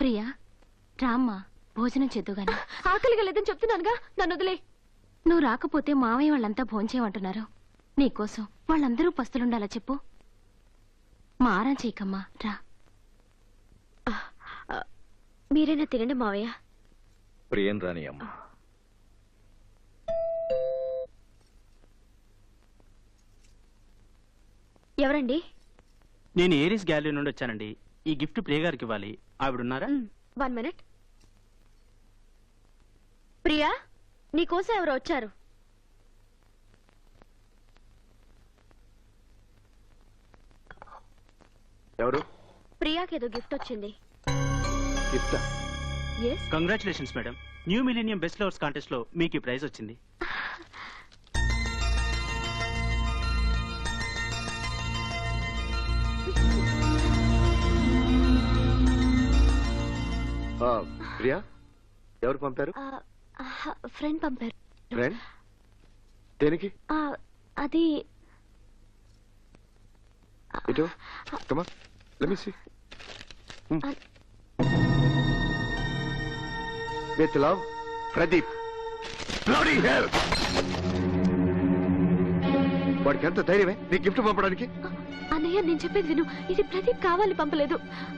ప్రియా రామ్మా భోజనం చేద్దుగాని ఆకలిగా లేదని చెప్తున్నానుగా నన్ను వదిలే. నువ్వు రాకపోతే మావయ్య వాళ్ళంతా భోంచేయమంటున్నారు. నీకోసం వాళ్ళందరూ పస్తులుండాలా చెప్పు. మారం చేయకమ్మా రా. మీరైనా తినండి మావయ్య. ప్రియం రాని అమ్మ. ఎవరండి? నేను ఏరీస్ గ్యాలరీ నుండి వచ్చానండి. ఈ గిఫ్ట్ ప్రియ గారికి ఇవ్వాలి. ఆవిడున్నారా? One minute. ప్రియా నీకోసం ఎవరు వచ్చారు? ఎవరు? ప్రియాకి ఏదో గిఫ్ట్ వచ్చింది. Gift? Congratulations madam new millennium best lovers కాంటెస్ట్లో మీకు ఈ ప్రైజ్ వచ్చింది. ప్రియా? ఎవరు పంపారు? ఫ్రెండ్ పంపారు. ఫ్రెండ్? దేనికి? ఆ, అది ఇటు. Come let me see with love Pradeep bloody hell వాడికి ఎంత ధైర్యమే? నీ గిఫ్ట్ పంపడానికి? అన్నయ్య నేను చెప్పేది విను. ఇది ప్రదీప్ కావాలి పంపలేదు.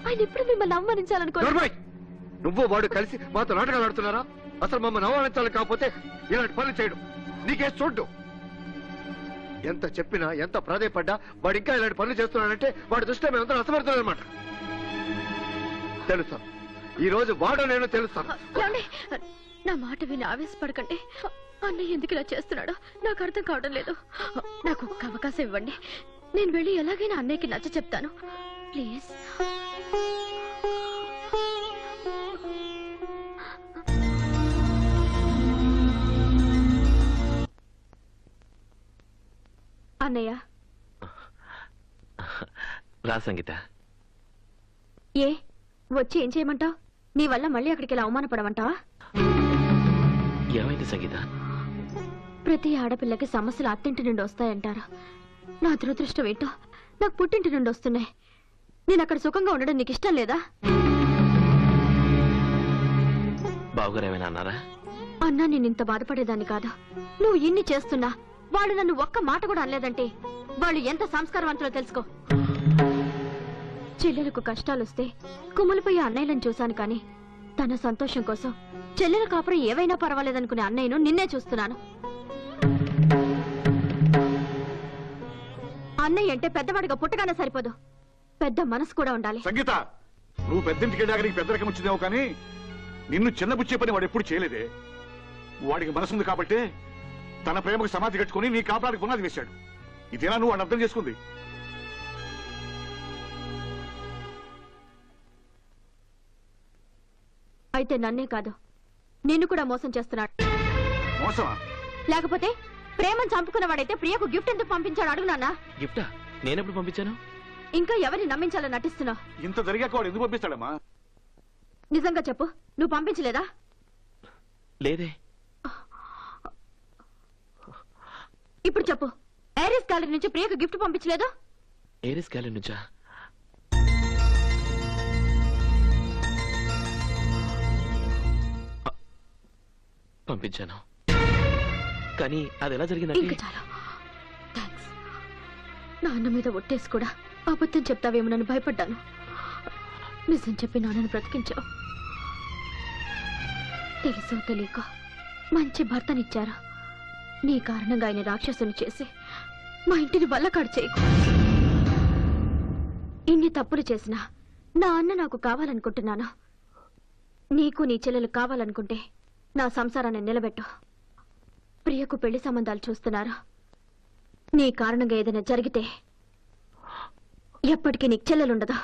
ఆయన ఎప్పుడు మిమ్మల్ని అవమానించాలనుకో నువ్వు వాడు కలిసి మాతో నాటకాలు ఆడుతున్నారా? అసలు మమ్మల్ని అవమానించాలి కాకపోతే ఇలాంటి పనులు చేయడం. నీకే చూడ్డు ఎంత చెప్పినా ఎంత ప్రాధాయపడ్డా వాడు ఇంకా ఇలాంటి పనులు చేస్తున్నాడంటే వాడి దృష్టిలో మేమందరం అసమర్థులన్నమాట తెలుసా? ఈ రోజు వాడు నేను తెలుస్తాను. నా మాట విని ఆవేశపడకండి. అన్నయ్య ఎందుకు ఇలా చేస్తున్నాడో నాకు అర్థం కావడం లేదు. నాకు ఒక్క అవకాశం ఇవ్వండి. నేను వెళ్ళి ఎలాగైనా అన్నయ్యకి నచ్చ చెప్తాను. ప్లీజ్. అన్నయ్య. రా సంగీత. ఏ వచ్చి ఏం చేయమంటావు? నీ వల్ల మళ్ళీ అక్కడికి ఇలా అవమానపడమంటావా? ఏమైంది సంగీత? ప్రతి ఆడపిల్లకి సమస్యలు అత్తింటి నుండి వస్తాయంటారు. నా దురదృష్టం ఏంటో? నాకు పుట్టింటి నుండి వస్తున్నాయి. నేను అక్కడ సుఖంగా ఉండడం నీకు ఇష్టం లేదా? బావగారు ఏమైనా అన్నారా? అన్నా నేను ఇంత బాధపడేదాన్ని కాదు. నువ్వు ఇన్ని చేస్తున్నా. వాళ్ళు నన్ను ఒక్క మాట కూడా అనలేదంటే వాళ్ళు ఎంత సంస్కారవంతులో తెలుసుకో. చెల్లెలకు కష్టాలొస్తే కుమ్ములిపోయే అన్నయ్యలను చూశాను కానీ తన సంతోషం కోసం చెల్లెల కాపురం ఏవైనా పర్వాలేదనుకునే అన్నయ్యను నిన్నే చూస్తున్నాను. అన్నయ్య అంటే పెద్దవాడిగా పుట్టగానే సరిపోదు. పెద్ద మనసు కూడా ఉండాలి. సంగీత నువ్వు పెద్దింటికి వెళ్ళాక నీకు పెద్దరికం వచ్చిందేమో కానీ నిన్ను చిన్నపుచ్చే పని వాడు ఎప్పుడు చేయలేదే. వాడికి మనసుంది కాబట్టి తన ప్రేమకు సమాధి కట్టుకుని నీ కాపురానికి పునాది వేశాడు. ఇదేనా నువ్వు వాడిని అర్థం చేసుకుంది? అయితే నన్నే కాదు. నిన్ను కూడా మోసం చేస్తున్నాడు. మోసమా? లేకపోతే ప్రేమను చంపుకున్నవాడైతే ప్రియకు గిఫ్ట్ ఎందుకు పంపించాడు అడుగు నాన్న. గిఫ్టా? నేనెప్పుడు పంపించాను? ఇంకా ఎవరిని నమ్మించాలని నటిస్తున్నావు? ఇంత జరిగాక వాడు ఎందుకు పంపిస్తాడమ్మా? నిజంగా చెప్పు. నువ్వు పంపించలేదా? లేదే. ఇప్పుడు చెప్పు. ఐరిస్ గ్యాలరీ నుంచి ప్రియకు గిఫ్ట్ పంపించలేదు? ఏరిస్ గ్యాలరీ నుంచా? పంపించాను. కానీ అది ఎలా ఇంకా జరిగిందంటే చాలు. థ్యాంక్స్ నాన్న మీద ఒట్టేసి కూడా అబద్ధం చెప్తావేమోనని భయపడ్డాను. నిజం చెప్పి నాన్నను బ్రతికించావు. తెలుసో తెలియక మంచి భర్తనిచ్చారు. నీ కారణంగా ఆయన రాక్షసుని చేసి మా ఇంటిని వల్లకాడు చేయకు. ఇన్ని తప్పులు చేసినా నా అన్న నాకు కావాలనుకుంటున్నాను. నీకు నీ చెల్లెలు కావాలనుకుంటే నా సంసారాన్ని నిలబెట్టు. ప్రియకు పెళ్ళి సంబంధాలు చూస్తున్నారు. నీ కారణంగా ఏదైనా జరిగితే ఎప్పటికీ నీకు చెల్లెలుండదు.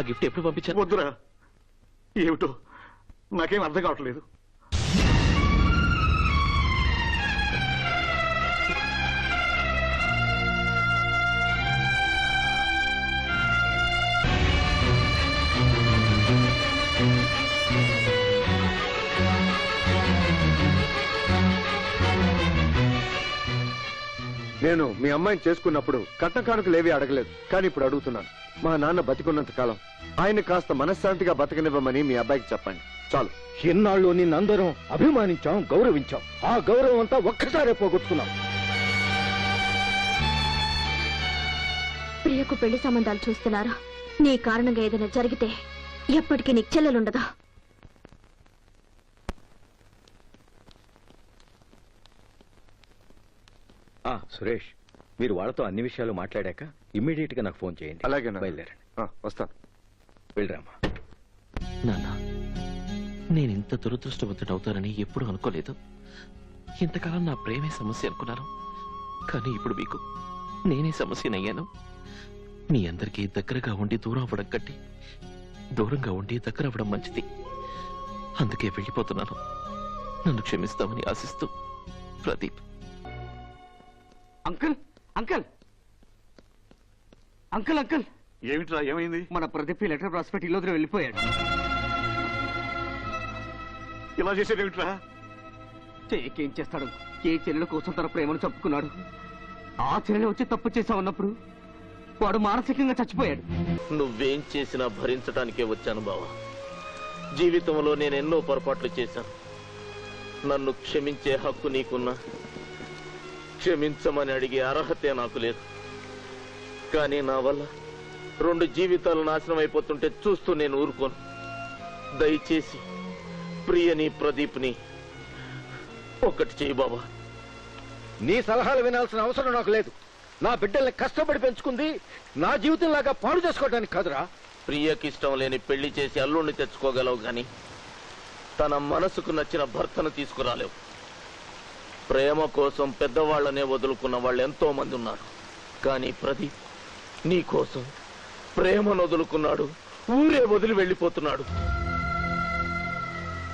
ఆ గిఫ్ట్ ఎప్పుడు పంపించాను వద్దురా. ఏమిటో? నాకేం అర్థం కావట్లేదు. నేను మీ అమ్మాయిని చేసుకున్నప్పుడు కట్న కానుకలేవి అడగలేదు. కానీ ఇప్పుడు అడుగుతున్నాను. మా నాన్న బతికున్నంత కాలం ఆయన కాస్త మనశ్శాంతిగా బతకనివ్వమని మీ అబ్బాయికి చెప్పండి. చాలు. ఎన్నాళ్ళు నిన్నందరం అభిమానించాం గౌరవించాం. ఆ గౌరవం అంతా ఒక్కసారే పోగొట్టుకున్నాం. ప్రియకు పెళ్ళి సంబంధాలు చూస్తున్నారు. నీ కారణంగా ఏదైనా జరిగితే ఎప్పటికీ నీకు చెల్లెలుండదు. ఆ సురేష్. మీరు వాళ్ళతో అన్ని విషయాలు మాట్లాడాక ఇమ్మీడియట్గా నాకు ఫోన్ చేయండి. అలాగే. బయలుదేరండి. వస్తాను వెళ్ళరామా నాన్న నేను ఇంత దురదృష్టవంతుడవుతానని ఎప్పుడూ అనుకోలేదు. ఇంతకాలం నా ప్రేమే సమస్య అనుకున్నాను. కానీ ఇప్పుడు మీకు నేనే సమస్యనయ్యాను. మీ అందరికీ దగ్గరగా ఉండి దూరం అవ్వడం కట్టి దూరంగా ఉండి దగ్గర అవ్వడం మంచిది. అందుకే వెళ్ళిపోతున్నాను. నన్ను క్షమిస్తామని ఆశిస్తూ Pradeep. Uncle! Uncle! Uncle uncle! ఏమిట్రా ఏమైంది? మన ప్రదీప్ లెటర్ రాసిపెట్టి ఇల్లు వదిలి వెళ్ళిపోయాడు. ఇలా చేసేదేమిట్రా చెయ్యకేం చేస్తాడు? ఏ చెల్లెల కోసం తన ప్రేమను చంపుకున్నాడు? ఆ చెల్లెలు వచ్చి తప్పు చేశామన్నప్పుడు వాడు మానసికంగా చచ్చిపోయాడు. నువ్వేం చేసినా భరించడానికే వచ్చాను బావా. జీవితంలో నేను ఎన్నో పొరపాట్లు చేశాను. నన్ను క్షమించే హక్కు నీకున్నా. క్షమించమని అడిగే అర్హతే నాకు లేదు. కానీ నా వల్ల రెండు జీవితాలు నాశనం అయిపోతుంటే చూస్తూ నేను ఊరుకోను. దయచేసి ప్రియని ప్రదీప్ని ఒక్కటి చేయి బాబా. నీ సలహాలు వినాల్సిన అవసరం నాకు లేదు. నా బిడ్డల్ని కష్టపడి పెంచుకుంది నా జీవితం లాగా పాడు చేసుకోవడానికి కాదురా. ప్రియకి ఇష్టం లేని పెళ్ళి చేసి అల్లుణ్ణి తెచ్చుకోగలవు గాని తన మనసుకు నచ్చిన భర్తను తీసుకురాలేవు. ప్రేమ కోసం పెద్దవాళ్ళనే వదులుకున్న వాళ్ళు ఎంతో మంది ఉన్నారు. కానీ ప్రదీప్ నీ కోసం ప్రేమను వదులుకున్నాడు. ఊరే వదిలి వెళ్ళిపోతున్నాడు.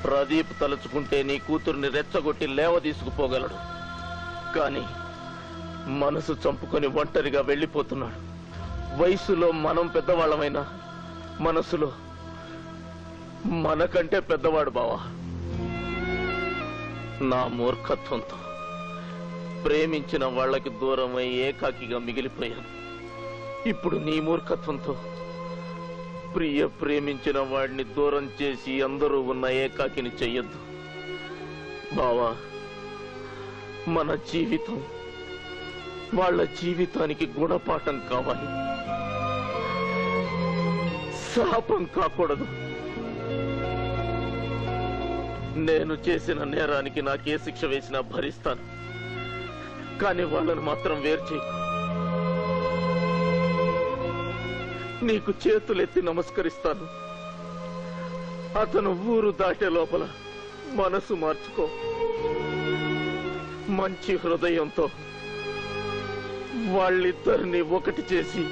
ప్రదీప్ తలుచుకుంటే నీ కూతుర్ని రెచ్చగొట్టి లేవ తీసుకుపోగలడు. కానీ మనసు చంపుకొని ఒంటరిగా వెళ్ళిపోతున్నాడు. వయసులో మనం పెద్దవాళ్ళమైనా మనసులో మనకంటే పెద్దవాడు బావా. నా మూర్ఖత్వంతో. ప్రేమించిన వాళ్ళకి దూరమై ఏకాకిగా మిగిలిపోయాను. ఇప్పుడు నీ మూర్ఖత్వంతో ప్రియ ప్రేమించిన వాడిని దూరం చేసి అందరూ ఉన్న ఏకాకిని చెయ్యొద్దు. బావా మన జీవితం వాళ్ళ జీవితానికి గుణపాఠం కావాలి. శాపం కాకూడదు. నేను చేసిన నేరానికి నాకే శిక్ష వేసినా భరిస్తాను. కానీ వాళ్ళను మాత్రం వేరు చేయకు నీకు చేతులెత్తి నమస్కరిస్తాను. అతను ఊరు దాటే లోపల మనసు మార్చుకో. మంచి హృదయంతో వాళ్ళిద్దరిని ఒకటి చేసి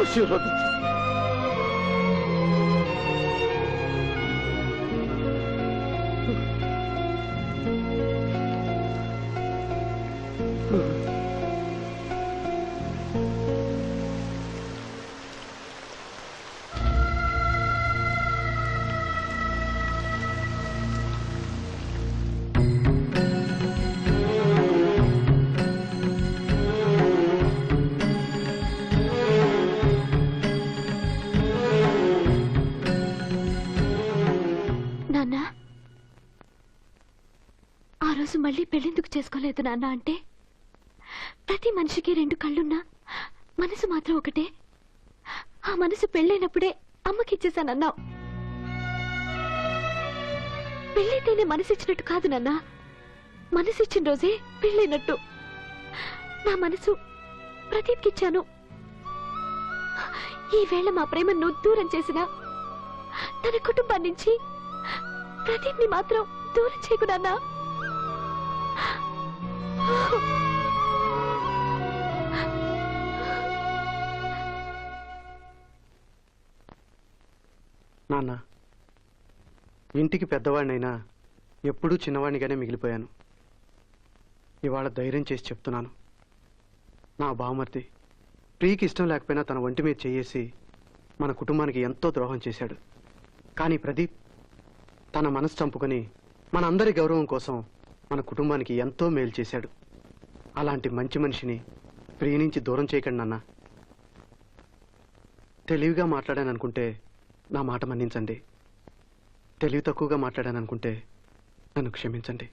ఆశీర్వదించు. మళ్ళీ పెళ్ళెందుకు చేసుకోలేదు నాన్న అంటే? ప్రతి మనిషికి రెండు కళ్ళున్నా మనసు మాత్రం ఒకటే. ఆ మనసు పెళ్ళైనప్పుడే అమ్మకిచ్చేసానన్నావు పెళ్ళైతేనే మనసిచ్చినట్టు కాదు నాన్న. మనసిచ్చిన రోజే పెళ్ళైనట్టు. నా మనసు ప్రదీప్కిచ్చాను ఈవేళ మా ప్రేమను దూరం చేసినా తన కుటుంబం నుంచి ప్రదీప్ని మాత్రం దూరం చేయకున్నా నాన్న ఇంటికి పెద్దవాడినైనా ఎప్పుడూ చిన్నవాడినిగానే మిగిలిపోయాను. ఇవాళ ధైర్యం చేసి చెప్తున్నాను. నా బావమర్తి ప్రీకి ఇష్టం లేకపోయినా తన ఒంటి మీద చేయేసి మన కుటుంబానికి ఎంతో ద్రోహం చేశాడు. కానీ ప్రదీప్ తన మనసు చంపుకొని మన అందరి గౌరవం కోసం మన కుటుంబానికి ఎంతో మేలు చేశాడు. అలాంటి మంచి మనిషిని ప్రియ నుంచి దూరం చేయకండి నాన్న. తెలివిగా మాట్లాడాను అనుకుంటే నా మాట మన్నించండి. తెలివి తక్కువగా మాట్లాడాను అనుకుంటే నన్ను క్షమించండి.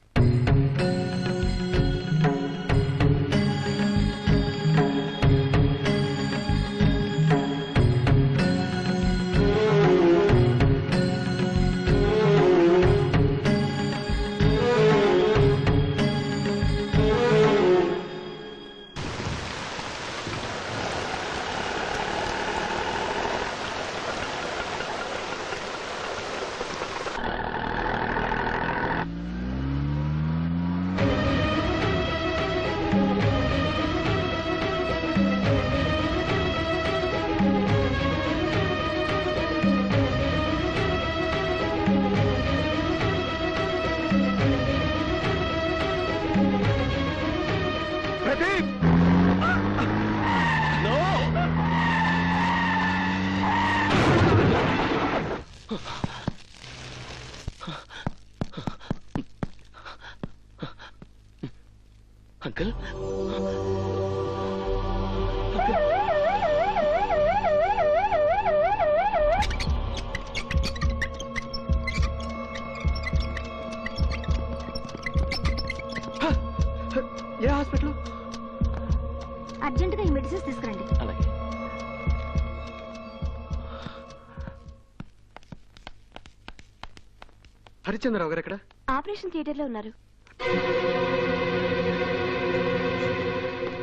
ఏ హాస్పిటల్? అర్జెంటుగా ఈ మెడిసిన్స్ తీసుకురండి. అలాగే. హరిచంద్రరావు గారు ఎక్కడ? ఆపరేషన్ థియేటర్లో ఉన్నారు.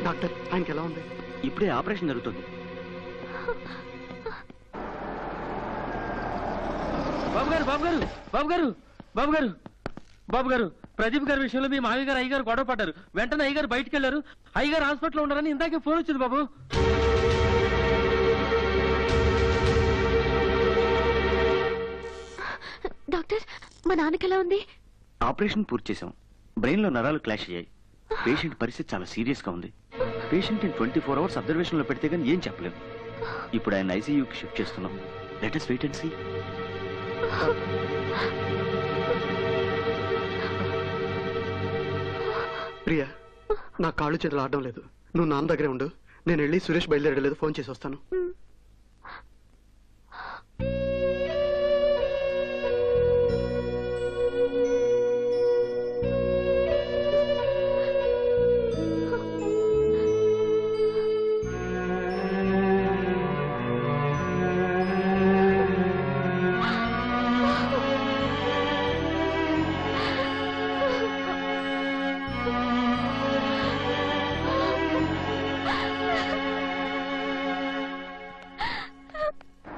డాక్టర్ ఆయనకి ఎలా ఉంది? ఇప్పుడే ఆపరేషన్ జరుగుతుంది. బాబు గారు బాబు గారు బాబు గారు బాబు గారు బాబు గారు ప్రదీప్ గారి విషయంలో మీ మామయ్య గారు అయ్యగారు గొడవ పడ్డారు. వెంటనే అయ్యగారు బయటికి వెళ్ళారు. అయ్యగారు హాస్పిటల్లో ఉన్నారని ఇందాకే ఫోన్ వచ్చింది బాబు. డాక్టర్ మా నాన్నకి ఎలా ఉంది? ఆపరేషన్ పూర్తి చేశాం. బ్రెయిన్లో నరాలు క్లాష్ అయ్యాయి. పేషెంట్ పరిస్థితి చాలా సీరియస్గా ఉంది. పేషెంట్ ట్వంటీ ఫోర్ అవర్స్ అబ్జర్వేషన్లో పెడితే కానీ ఏం చెప్పలేం. ఇప్పుడు ఆయన ఐసీయూకి షిఫ్ట్ చేస్తున్నాం. Let us wait and see Priya నా కాళ్ళు చేతులు ఆడడం లేదు. నువ్వు నాన్న దగ్గరే ఉండు. నేను వెళ్ళి సురేష్ బయలుదేరలేదు ఫోన్ చేసి వస్తాను.